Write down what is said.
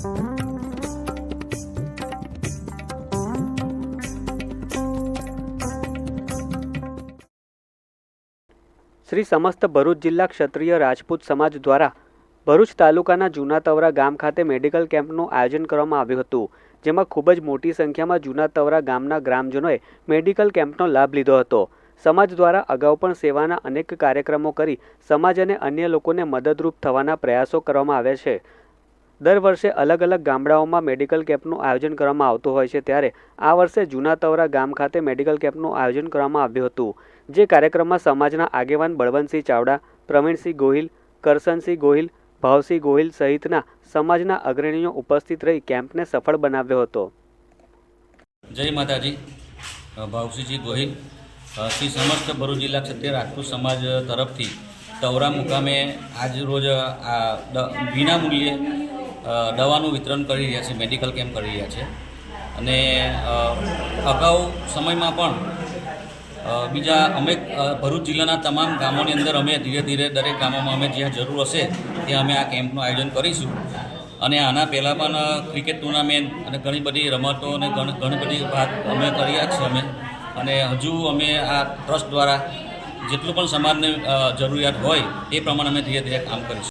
શ્રી સમસ્ત ભરૂચ જિલ્લા ક્ષત્રિય રાજપૂત સમાજ દ્વારા ભરૂચ તાલુકાના જૂના તવરા ગામ ખાતે મેડિકલ કેમ્પનું આયોજન કરવામાં આવ્યું હતું, જેમાં ખૂબ જ મોટી સંખ્યામાં જૂના તવરા ગામના ગ્રામજનોએ મેડિકલ કેમ્પનો લાભ લીધો હતો. સમાજ દ્વારા અગાઉ પણ સેવાના અનેક કાર્યક્રમો કરી સમાજ અને અન્ય લોકોને મદદરૂપ થવાના પ્રયાસો કરવામાં આવ્યા છે. દર વર્ષે અલગ અલગ ગામડાઓમાં મેડિકલ કેમ્પનું આયોજન કરવામાં આવતું હોય છે. ત્યારે આ વર્ષે જૂના તવરા ગામ ખાતે મેડિકલ કેમ્પનું આયોજન કરવામાં આવ્યું હતું, જે કાર્યક્રમમાં સમાજના આગેવાન બળવંતસિંહ ચાવડા, પ્રવીણસિંહ ગોહિલ, કરશનસિંહ ગોહિલ, ભાવસિંહ ગોહિલ સહિતના સમાજના અગ્રણીઓ ઉપસ્થિત રહી કેમ્પને સફળ બનાવ્યો હતો. જય માતાજી. ભાવસિંહજી ગોહિલ. શ્રી સમસ્ત ભરૂચ જિલ્લા ક્ષત્રિય રાજપૂત સમાજ તરફથી તવરા મુકામે આજ રોજ આ વિના મૂલ્યે દવાનું વિતરણ કરી રહ્યા છે મેડિકલ કેમ્પ કરી રહ્યા છે. અને અગાઉ સમયમાં પણ બીજા અમે ભરૂચ જિલ્લાના તમામ ગામોની અંદર અમે ધીરે ધીરે દરેક ગામોમાં અમે જ્યાં જરૂર હશે, ત્યાં અમે આ કેમ્પનું આયોજન કરીશું. અને આના પહેલાં પણ ક્રિકેટ ટુર્નામેન્ટ અને ઘણી બધી રમતો અને ઘણી બધી ભાગ અમે કર્યા છે અમે. અને હજુ અમે આ ટ્રસ્ટ દ્વારા જેટલું પણ સમાજને જરૂરિયાત હોય, એ પ્રમાણે અમે ધીરે ધીરે કામ કરીશું.